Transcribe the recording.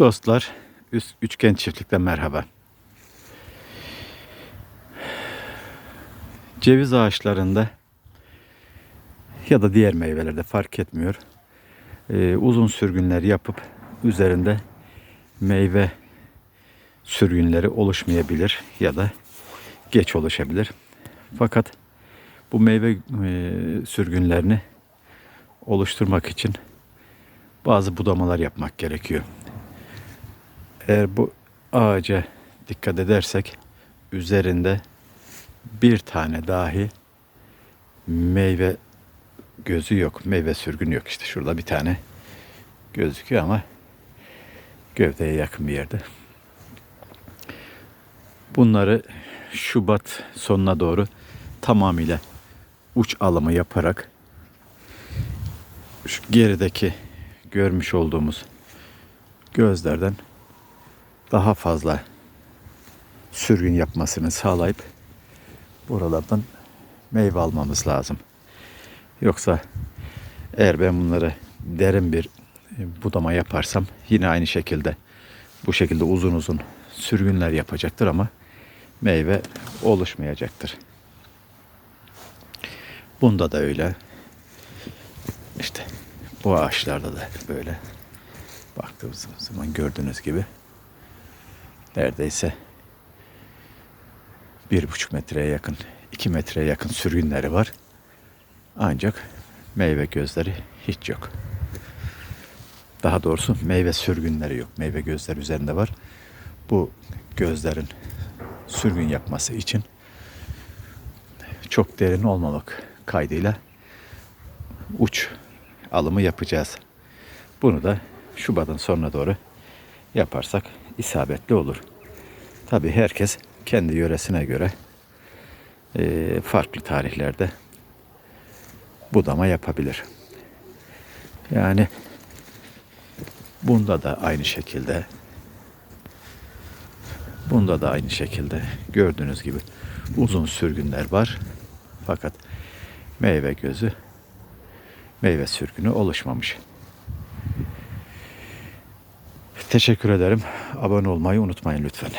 Dostlar, üçgen çiftlikten merhaba. Ceviz ağaçlarında ya da diğer meyvelerde fark etmiyor. Ee, uzun sürgünler yapıp üzerinde meyve sürgünleri oluşmayabilir ya da geç oluşabilir. Fakat bu meyve e, sürgünlerini oluşturmak için bazı budamalar yapmak gerekiyor. Eğer bu ağaca dikkat edersek üzerinde bir tane dahi meyve gözü yok. Meyve sürgünü yok. İşte şurada bir tane gözüküyor ama gövdeye yakın bir yerde. Bunları Şubat sonuna doğru tamamıyla uç alımı yaparak şu gerideki görmüş olduğumuz gözlerden daha fazla sürgün yapmasını sağlayıp buralardan meyve almamız lazım. Yoksa eğer ben bunları derin bir e, budama yaparsam yine aynı şekilde bu şekilde uzun uzun sürgünler yapacaktır ama meyve oluşmayacaktır. Bunda da öyle. İşte bu ağaçlarda da böyle baktığımız zaman gördüğünüz gibi neredeyse bir buçuk metreye yakın, iki metreye yakın sürgünleri var. Ancak meyve gözleri hiç yok. Daha doğrusu meyve sürgünleri yok. Meyve gözleri üzerinde var. Bu gözlerin sürgün yapması için çok derin olmamak kaydıyla uç alımı yapacağız. Bunu da Şubat'ın sonuna doğru yaparsak isabetli olur. Tabi herkes kendi yöresine göre e, farklı tarihlerde budama yapabilir. Yani bunda da aynı şekilde bunda da aynı şekilde gördüğünüz gibi uzun sürgünler var. Fakat meyve gözü meyve sürgünü oluşmamış. Teşekkür ederim. Abone olmayı unutmayın lütfen.